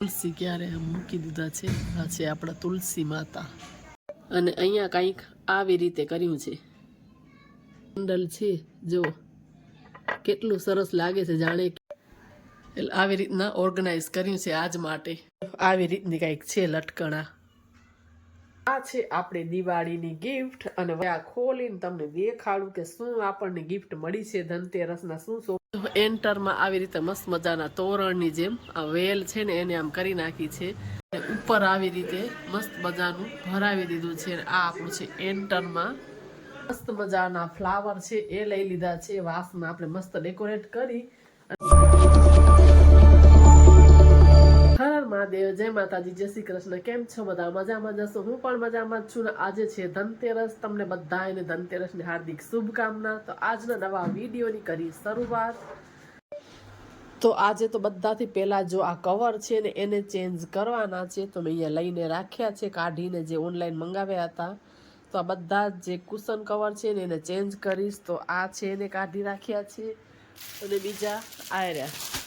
તુલસી ક્યારે મૂકી દીધા છે? આ છે આપણા તુલસી માતા. અને અહીંયા કંઈક આવી રીતે કર્યું છે. મંડલ છે, જો. કેટલું સરસ લાગે છે જાણે એટલે આવી રીતના ઓર્ગેનાઇઝ કર્યું છે આજ માટે. આવી રીતની કંઈક છે લટકણા. આ છે આપણી દિવાળીની ગિફ્ટ અને આ ખોલીને તમને દેખાડું કે શું આપણને ગિફ્ટ મળી છે ધનતેરસના શું શું એન્ટરમાં આવી રીતે મસ્ત મજાના તોરણની જેમ આ વેલ છે ને એને આમ કરી નાખી છે. ઉપર આવી રીતે મસ્ત મજાનું ભરાવી દીધું છે. આ આપણું છે એન્ટરમાં મસ્ત મજાના ફ્લાવર છે એ લઈ લીધા છે. વાસમાં આપણે મસ્ત ડેકોરેટ કરી મહાદેવ, જય માતાજી, જય શ્રી કૃષ્ણ. કેમ છો બધા? મજામાં જશો? હું પણ મજામાં છું ને આજે છે ધનતેરસ. તમને બધાને ધનતેરસની હાર્દિક શુભકામના. તો આજના નવા વિડીયોની કરી શરૂઆત. તો આજે તો બધાથી પહેલાં જો આ કવર છે ને એને ચેન્જ કરવાના છે, તો મેં અહીંયા લઈને રાખ્યા છે, કાઢીને જે ઓનલાઈન મંગાવ્યા હતા. તો આ બધા જે કુશન કવર છે ને એને ચેન્જ કરીશ. તો આ છે એને કાઢી રાખ્યા છે. અને બીજા આયર્યા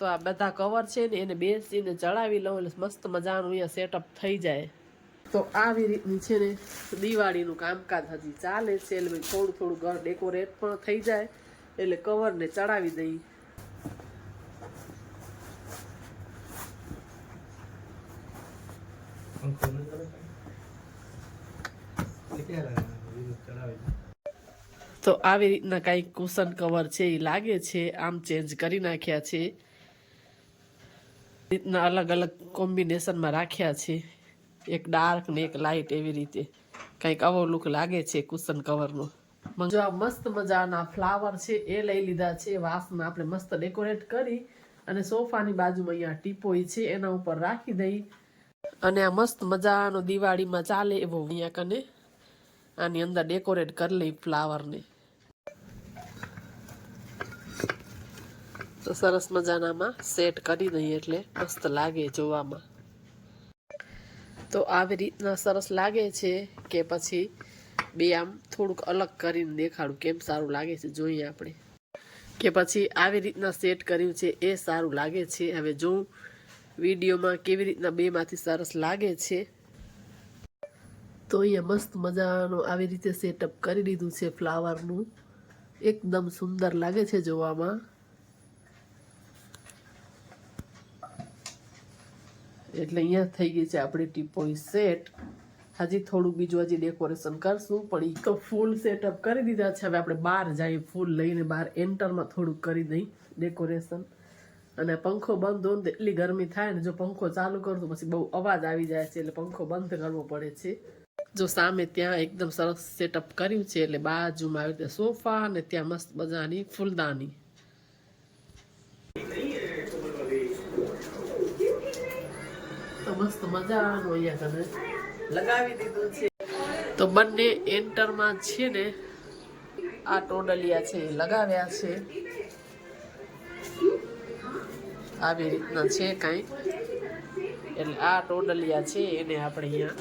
તો આ બધા કવર છે ને એને બેસીને ચડાવી લઉં એટલે મસ્ત મજાનું અહીંયા સેટઅપ થઈ જાય. તો આવી રીતની છે ને દિવાળીનું કામકાજ હજી ચાલે છે એટલે થોડું થોડું ઘર ડેકોરેટ પણ થઈ જાય એટલે કવરને ચડાવી દઈ. તો આવી રીતના કાંઈક કુશન કવર છે એ લાગે છે, આમ ચેન્જ કરી નાખ્યા છે. રીતના અલગ અલગ કોમ્બિનેશનમાં રાખ્યા છે. એક ડાર્ક ને એક લાઇટ એવી રીતે. કંઈક આવો લુક લાગે છે કુશન કવરનો જો આ મસ્ત મજાના ફ્લાવર છે, એ લઈ લીધા છે. વાસમાં આપણે મસ્ત ડેકોરેટ કરી અને સોફાની બાજુમાં અહીંયા ટીપોઈ છે, એના ઉપર રાખી દઈ. અને આ મસ્ત મજાનો દિવાળીમાં ચાલે એવો અહીંયા કને. આની અંદર ડેકોરેટ કરી લઈ ફ્લાવરને સરસ મજાનામાં સેટ કરી દઈએ એટલે મસ્ત લાગે જોવામાં. તો આવી રીતના સરસ લાગે છે કે પછી બે આમ થોડુંક અલગ કરીને દેખાડું કેમ સારું લાગે છે જોઈએ આપણે. કે પછી આવી રીતના સેટ કર્યું છે એ સારું લાગે છે. હવે જો વિડીયોમાં કેવી રીતના બેમાંથી સરસ લાગે છે. તો અહીંયા મસ્ત મજાનું આવી રીતે સેટઅપ કરી દીધું છે ફ્લાવરનું એકદમ સુંદર લાગે છે જોવામાં. એટલે અહીંયા થઈ ગઈ છે આપણી ટીપોઈ સેટ. હજી થોડું બીજું હજી ડેકોરેશન કરશું, પણ એ તો ફૂલ સેટઅપ કરી દીધા છે. હવે આપણે બહાર જઈએ ફૂલ લઈને બહાર એન્ટરમાં થોડુંક કરી દઈ ડેકોરેશન અને પંખો બંધ હોય તો એટલી ગરમી થાય ને, જો પંખો ચાલુ કરું પછી બહુ અવાજ આવી જાય છે, એટલે પંખો બંધ કરવો પડે છે. જો સામે ત્યાં એકદમ સરસ સેટઅપ કર્યું છે, એટલે બાજુમાં આવી રીતે સોફા અને ત્યાં મસ્ત મજાની ફૂલદાની તો મસ્ત મજાનું અહીંયા તમે લગાવી દીધું છે. તો બંને એન્ટરમાં છે ને, આ ટોડલિયા છે લગાવ્યા છે. આવી રીતના છે કાંઈ. એટલે આ ટોડલિયા છે, એને આપણે અહીંયા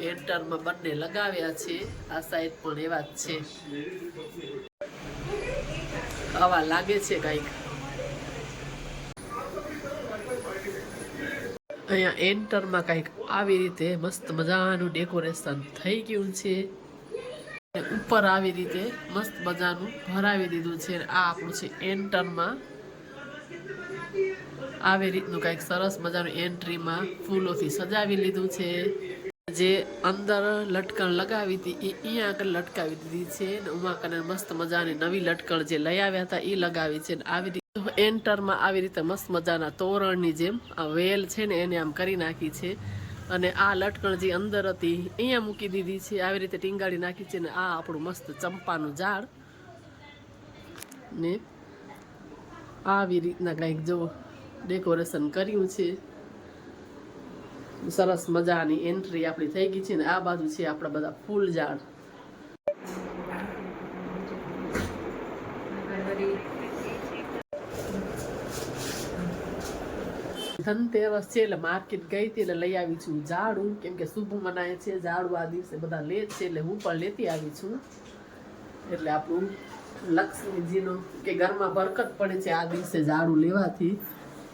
એન્ટરમાં બંને લગાવ્યા છે. આ સાઈડ પણ એવા જ છે. આવા લાગે છે કાંઈક. અહીંયા એન્ટરમાં કંઈક આવી રીતે મસ્ત મજાનું ડેકોરેશન થઈ ગયું છે. ઉપર આવી રીતે મસ્ત મજાનું ભરાવી દીધું છે. આ આપણું છે એન્ટરમાં. આવી રીતનું કંઈક સરસ મજાનું એન્ટ્રીમાં ફૂલોથી સજાવી લીધું છે. જે અંદર લટકણ લગાવી હતી, એ અહીંયા આગળ લટકાવી દીધી છે. ને ઉમા કને મસ્ત મજાની નવી લટકણ જે લઈ આવ્યા હતા, એ લગાવી છે. ને આવી એન્ટરમાં આવી રીતે મસ્ત મજાના તોરણની જેમ આ વેલ છે ને એને આમ કરી નાખી છે. અને આ લટકણ જે અંદર હતી, અહીંયા મૂકી દીધી છે. આવી રીતે ટીંગાડી નાખી છે ને આ આપણું મસ્ત ચંપાનું ઝાડ. ને આવી રીતના કંઈક જો ડેકોરેશન કર્યું છે. સરસ મજાની એન્ટ્રી આપણી થઈ ગઈ છે ને આ બાજુ છે આપણા બધા ફૂલ ઝાડ. ધનતેરસ છે એટલે માર્કેટ ગઈ હતી એટલે લઈ આવી છું ઝાડું. કેમ કે શુભ મનાય છે, ઝાડું આ દિવસે બધા લે છે એટલે હું પણ લેતી આવી છું. એટલે આપણું લક્ષ્મીજીનું કે ઘરમાં બરકત પડે છે આ દિવસે ઝાડું લેવાથી.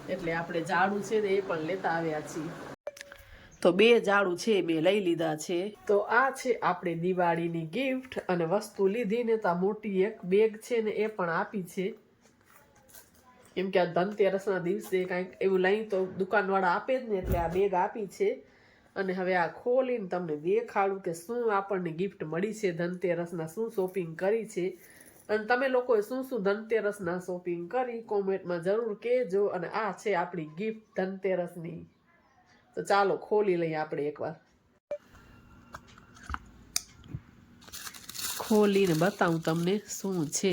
એટલે આપણે ઝાડુ છે ને એ પણ લેતા આવ્યા છીએ. તો બે ઝાડુ છે મેં લઈ લીધા છે. તો આ છે આપણે દિવાળીની ગિફ્ટ અને વસ્તુ લીધી ને તો મોટી એક બેગ છે ને એ પણ આપી છે. કેમ કે આ ધનતેરસના દિવસે કાંઈક એવું લઈ તો દુકાનવાળા આપે જ ને એટલે આ બેગ આપી છે. અને હવે આ ખોલીને તમને દેખાડું કે શું આપણને ગિફ્ટ મળી છે ધનતેરસના, શું શોપિંગ કરી છે. અને તમે લોકોએ શું શું ધનતેરસના શોપિંગ કરી, કોમેન્ટમાં જરૂર કહેજો. અને આ છે આપણી ગિફ્ટ ધનતેરસની. તો ચાલો ખોલી લઈએ આપણે એકવાર. ખોલીને બતાવું તમને શું છે.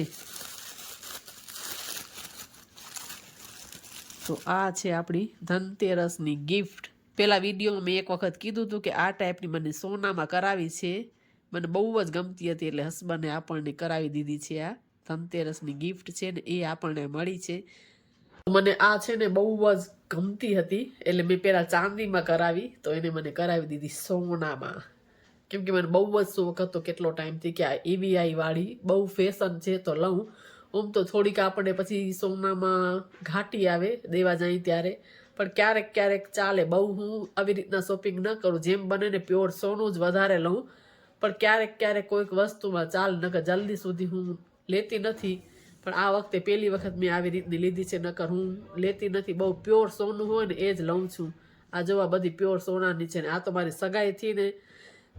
તો આ છે આપણી ધનતેરસની ગિફ્ટ પહેલાં વિડીયોમાં મેં એક વખત કીધું હતું કે આ ટાઈપની મને સોનામાં કરાવી છે. મને બહુ જ ગમતી હતી એટલે હસબન્ડે આપણને કરાવી દીધી છે આ ધનતેરસની ગિફ્ટ છે ને એ આપણને મળી છે. મને આ છે ને બહુ જ ગમતી હતી એટલે મેં પહેલાં ચાંદીમાં કરાવી તો એને મને કરાવી દીધી સોનામાં. કેમ કે મને બહુ જ શોખ હતો કેટલો ટાઈમથી કે આ ઈવીઆઈવાળી વાળી બહુ ફેશન છે તો લઉં. આમ તો થોડીક આપણને પછી સોનામાં ઘાટી આવે, દેવા જાય ત્યારે. પણ ક્યારેક ક્યારેક ચાલે, બહુ હું આવી રીતના શોપિંગ ન કરું. જેમ બને ને પ્યોર સોનું જ વધારે લઉં. પણ ક્યારેક ક્યારેક કોઈક વસ્તુમાં ચાલ, નકર જલ્દી સુધી હું લેતી નથી. પણ આ વખતે પહેલી વખત મેં આવી રીતની લીધી છે, નકર હું લેતી નથી. બહુ પ્યોર સોનું હોય ને એ જ લઉં છું. આ જોવા બધી પ્યોર સોનાની છે ને આ તો મારી સગાઈથી ને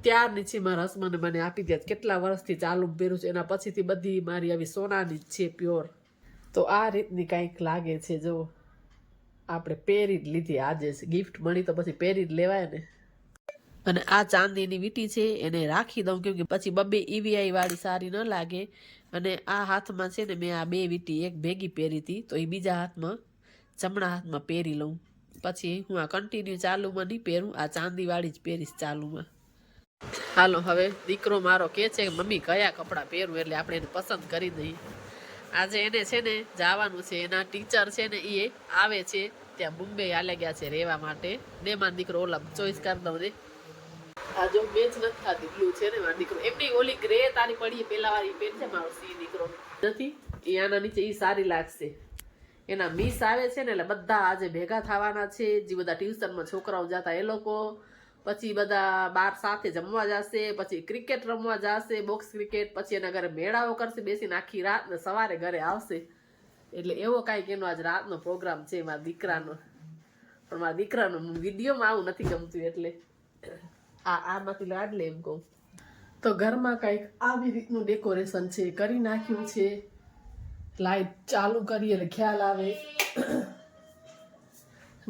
ત્યારની છે મારા હસબન્ડે મને આપી દે કેટલા વર્ષથી ચાલુ પહેરું છે. એના પછીથી બધી મારી આવી સોનાની જ છે પ્યોર તો આ રીતની કંઈક લાગે છે, જો આપણે પહેરી જ લીધી. આજે ગિફ્ટ મળી તો પછી પહેરી જ લેવાય ને. અને આ ચાંદીની વીટી છે, એને રાખી દઉં કેમ કે પછી બબ્બે ઈવીઆઈ વાળી સારી ન લાગે. અને આ હાથમાં છે ને મેં આ બે વીટી એક ભેગી પહેરી હતી, તો એ બીજા હાથમાં, જમણા હાથમાં પહેરી લઉં. પછી હું આ કન્ટિન્યુ ચાલુમાં નહીં પહેરું, આ ચાંદીવાળી જ પહેરીશ ચાલુમાં. હાલો, હવે દીકરો મારો કહે છે કે મમ્મી કયા કપડાં પહેરું એટલે આપણે એને પસંદ કરી દઈએ. આજે એને છે ને જવાનું છે, એના ટીચર છે ને એ આવે છે, ત્યાં મુંબઈ હાલે ગયા છે રહેવા માટે. ને મારો દીકરો ઓલા ચોઈસ કરી દઉં દે આ જો મેચ નથી થતી બ્લુ છે ને મારો દીકરો. એમની ઓલી ગ્રે તારી પડી પેલા વાળી પેન છે મારો સી દીકરો. નથી એ આના નીચે એ સારી લાગશે. એના મિસ આવે છે ને એટલે બધા આજે ભેગા થવાના છે. જે બધા ટ્યુશનમાં છોકરાઓ જતા એ લોકો. પછી બધા બાર સાથે જમવા જશે, પછી ક્રિકેટ રમવા જશે બોક્સ ક્રિકેટ પછી એના ઘરે મેળાઓ કરશે, બેસીને આખી રાત ને સવારે ઘરે આવશે. એટલે એવો કાંઈક એનો આજ રાતનો પ્રોગ્રામ છે મારા દીકરાનો. પણ મારા દીકરાનો વિડીયોમાં આવું નથી ગમતું એટલે. આ, આમાંથી લાડ લે એમ કહું. તો ઘરમાં કાંઈક આવી રીતનું ડેકોરેશન છે, કરી નાખ્યું છે. લાઈટ ચાલુ કરી, એટલે ખ્યાલ આવે.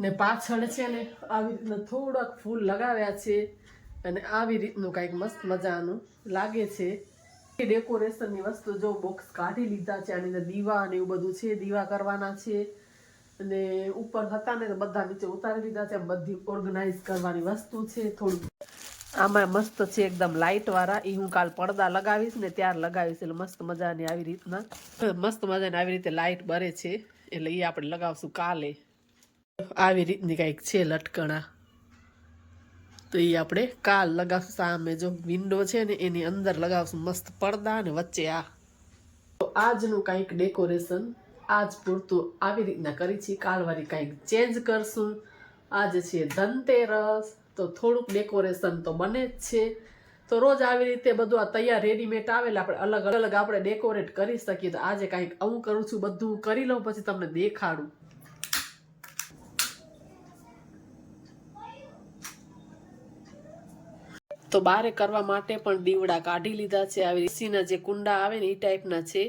ને પાછળ છે ને આવી રીતના થોડાક ફૂલ લગાવ્યા છે અને આવી રીતનું કાંઈક મસ્ત મજાનું લાગે છે. ડેકોરેશનની વસ્તુ જો બોક્સ કાઢી લીધા છે, આની અંદર દીવા અને એવું બધું છે, દીવા કરવાના છે. અને ઉપર હતા ને તો બધા નીચે ઉતારી લીધા છે બધી ઓર્ગનાઇઝ કરવાની વસ્તુ છે થોડું. આમાં મસ્ત છે એકદમ લાઇટ વાળા. એ હું કાલ પડદા લગાવીશ ને ત્યાર લગાવીશ, એટલે મસ્ત મજાની આવી રીતના. મસ્ત મજાની આવી રીતે લાઇટ બરે છે, એટલે એ આપણે લગાવશું કાલે. આવી રીતની કંઈક છે લટકણા. તો એ આપણે કાલ લગાવશું સામે જો વિન્ડો છે ને એની અંદર લગાવશું મસ્ત પડદા ને વચ્ચે આ. તો આજનું કંઈક ડેકોરેશન આજ પૂરતું આવી રીતના કરી છીએ. કાલવારી કંઈક ચેન્જ કરશું. આજે છે ધનતેરસ. તો થોડુંક ડેકોરેશન તો બને જ છે. તો રોજ આવી રીતે બધું આ તૈયાર રેડીમેડ આવેલા આપણે અલગ અલગ આપણે ડેકોરેટ કરી શકીએ. તો આજે કાંઈક આવું કરું છું, બધું કરી લઉં, પછી તમને દેખાડું. તો બારે કરવા માટે પણ દીવડા કાઢી લીધા છે. આવી રીસીના જે કુંડા આવે ને એ ટાઈપના છે.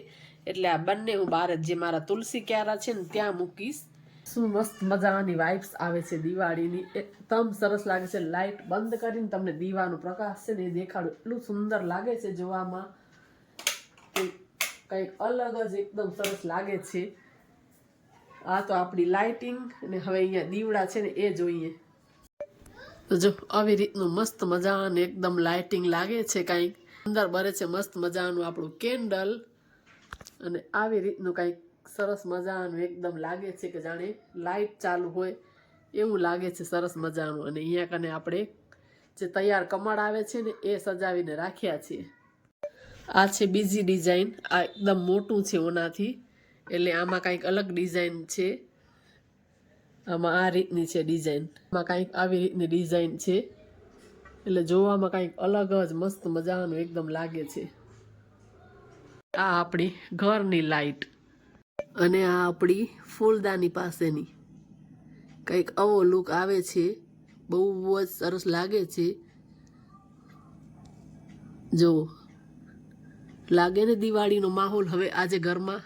એટલે આ બંને હું બહાર જ મારા તુલસી ક્યારા છે ને ત્યાં મૂકીશ. શું મસ્ત મજાની વાઇબ્સ આવે છે દિવાળીની. એકદમ સરસ લાગે છે. લાઇટ બંધ કરીને તમને દીવાનો પ્રકાશ છે ને એ દેખાડું. એટલું સુંદર લાગે છે જોવામાં. કંઈક અલગ જ એકદમ સરસ લાગે છે. આ તો આપણી લાઇટિંગ અને હવે અહીંયા દીવડા છે ને એ જોઈએ. જો, આવી રીતનું મસ્ત મજાનું એકદમ લાઇટિંગ લાગે છે કાંઈક. અંદર બરે છે મસ્ત મજાનું આપણું કેન્ડલ અને આવી રીતનું કાંઈક સરસ મજાનું એકદમ લાગે છે કે જાણે લાઇટ ચાલુ હોય, એવું લાગે છે સરસ મજાનું. અને અહીંયા કને આપણે જે તૈયાર કમળ આવે છે ને, એ સજાવીને રાખ્યા છીએ. આ છે બીજી ડિઝાઇન આ એકદમ મોટું છે ઓનાથી. એટલે આમાં કાંઈક અલગ ડિઝાઇન છે. આમાં આ રીતની છે ડિઝાઇન આમાં કાંઈક આવી રીતની ડિઝાઇન છે. એટલે જોવામાં કાંઈક અલગ જ મસ્ત મજાનું એકદમ લાગે છે. આ આપણી ઘરની લાઈટ અને આ આપણી ફૂલદાની પાસેની. કંઈક આવો લુક આવે છે. બહુ જ સરસ લાગે છે. જો લાગે ને દિવાળીનો માહોલ હવે આજે ઘરમાં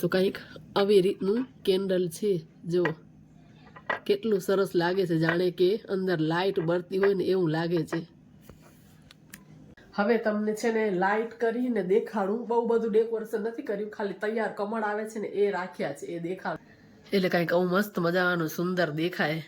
તો કંઈક આવી રીતનું કેન્ડલ છે. જો, કેટલું સરસ લાગે છે જાણે કે અંદર લાઈટ બળતી હોય ને એવું લાગે છે. હવે તમને છે ને લાઈટ કરીને દેખાડું. બહુ બધું ડેકોરેશન નથી કર્યું. ખાલી તૈયાર કમળ આવે છે ને એ રાખ્યા છે, એ દેખાડ. એટલે કંઈક આવું મસ્ત મજાનું સુંદર દેખાય.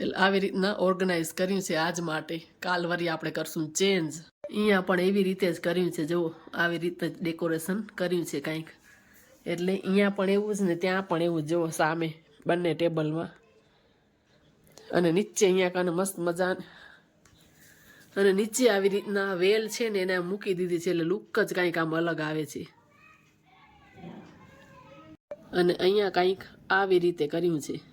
એટલે આવી રીતના ઓર્ગેનાઇઝ કર્યું છે આજ માટે. કાલ વરી આપણે કરશું ચેન્જ અહીંયા પણ એવી રીતે જ કર્યું છે. જુઓ, આવી રીતે જ ડેકોરેશન કર્યું છે કંઈક. એટલે અહીંયા પણ એવું જ ને ત્યાં પણ એવું જ. જુઓ, સામે બંને ટેબલમાં. અને નીચે અહીંયા કાને મસ્ત મજા અને નીચે આવી રીતના વેલ છે ને એને મૂકી દીધી છે એટલે લુક જ કંઈક આમ અલગ આવે છે. અને અહીંયા કંઈક આવી રીતે કર્યું છે.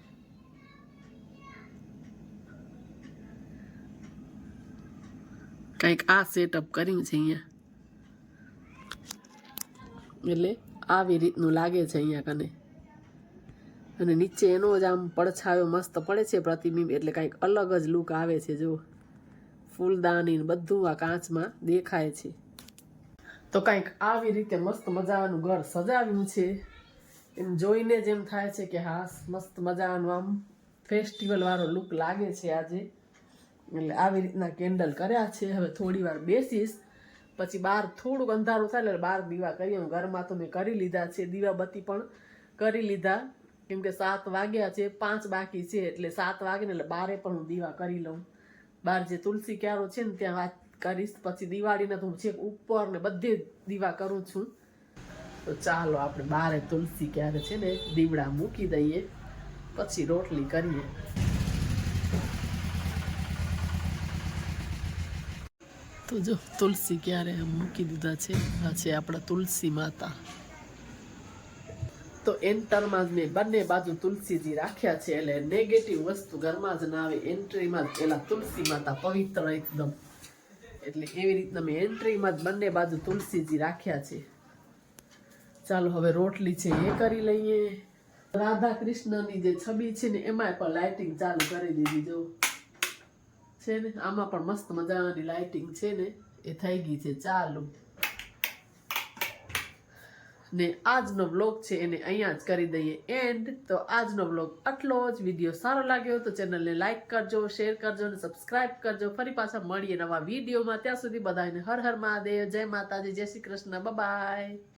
કંઈક આ સેટઅપ કર્યું છે અહીંયા. એટલે આવી રીતનું લાગે છે અહીંયા કને. અને નીચે એનો જ આમ પડછાયો મસ્ત પડે છે પ્રતિબિંબ, એટલે કંઈક અલગ જ લુક આવે છે જો ફૂલદાની બધું આ કાચમાં દેખાય છે. તો કંઈક આવી રીતે મસ્ત મજાનું ઘર સજાવ્યું છે. એમ જોઈને જ એમ થાય છે કે હા, મસ્ત મજાનું આમ ફેસ્ટિવલ વાળો લુક લાગે છે આજે. એટલે આવી રીતના કેન્ડલ કર્યા છે. હવે થોડી વાર બેસીશ. પછી બહાર થોડુંક અંધારું થાય એટલે બહાર દીવા કરીએ. ઘરમાં તો મેં કરી લીધા છે. દીવાબત્તી પણ કરી લીધા. કેમ કે સાત વાગ્યા છે. પાંચ બાકી છે એટલે સાત વાગે ને એટલે બારે પણ હું દીવા કરી લઉં. બહાર જે તુલસી ક્યારો છે ને ત્યાં વાત કરીશ. પછી દિવાળીના તો હું છેક ઉપર ને બધે દીવા કરું છું. તો ચાલો આપણે બારે તુલસી ક્યારે છે ને, દીવડા મૂકી દઈએ. પછી રોટલી કરીએ. તો જો, તુલસી ક્યારે મૂકી દીધા છે? આ છે આપણા તુલસી માતા. તો એન્ટરમાં જ મેં બંને બાજુ તુલસીજી રાખ્યા છે, એટલે નેગેટિવ વસ્તુ ઘરમાં જ ના આવે એન્ટ્રીમાં જ. પેલા તુલસી માતા પવિત્ર એકદમ. એટલે એવી રીતના મેં એન્ટ્રીમાં જ બંને બાજુ તુલસીજી રાખ્યા છે. ચાલો હવે રોટલી છે એ કરી લઈએ. રાધા કૃષ્ણની જે છબી છે ને એમાં પણ લાઇટિંગ ચાલુ કરી દીધી, જો. છે ને, આમાં પણ મસ્ત મજાની લાઇટિંગ છે ને, એ થઈ ગઈ છે. ચાલુ. ને આજનો બ્લોગ છે એને અહીંયા જ કરી દઈએ એન્ડ તો આજનો બ્લોગ આટલો જ. વીડિયો સારો લાગ્યો તો ચેનલને લાઇક કરજો શેર કરજો અને સબસ્ક્રાઇબ કરજો. ફરી પાછા મળીએ નવા વિડીયોમાં. ત્યાં સુધી બધાને હર હર મહાદેવ. જય માતાજી, જય શ્રી કૃષ્ણ. બાય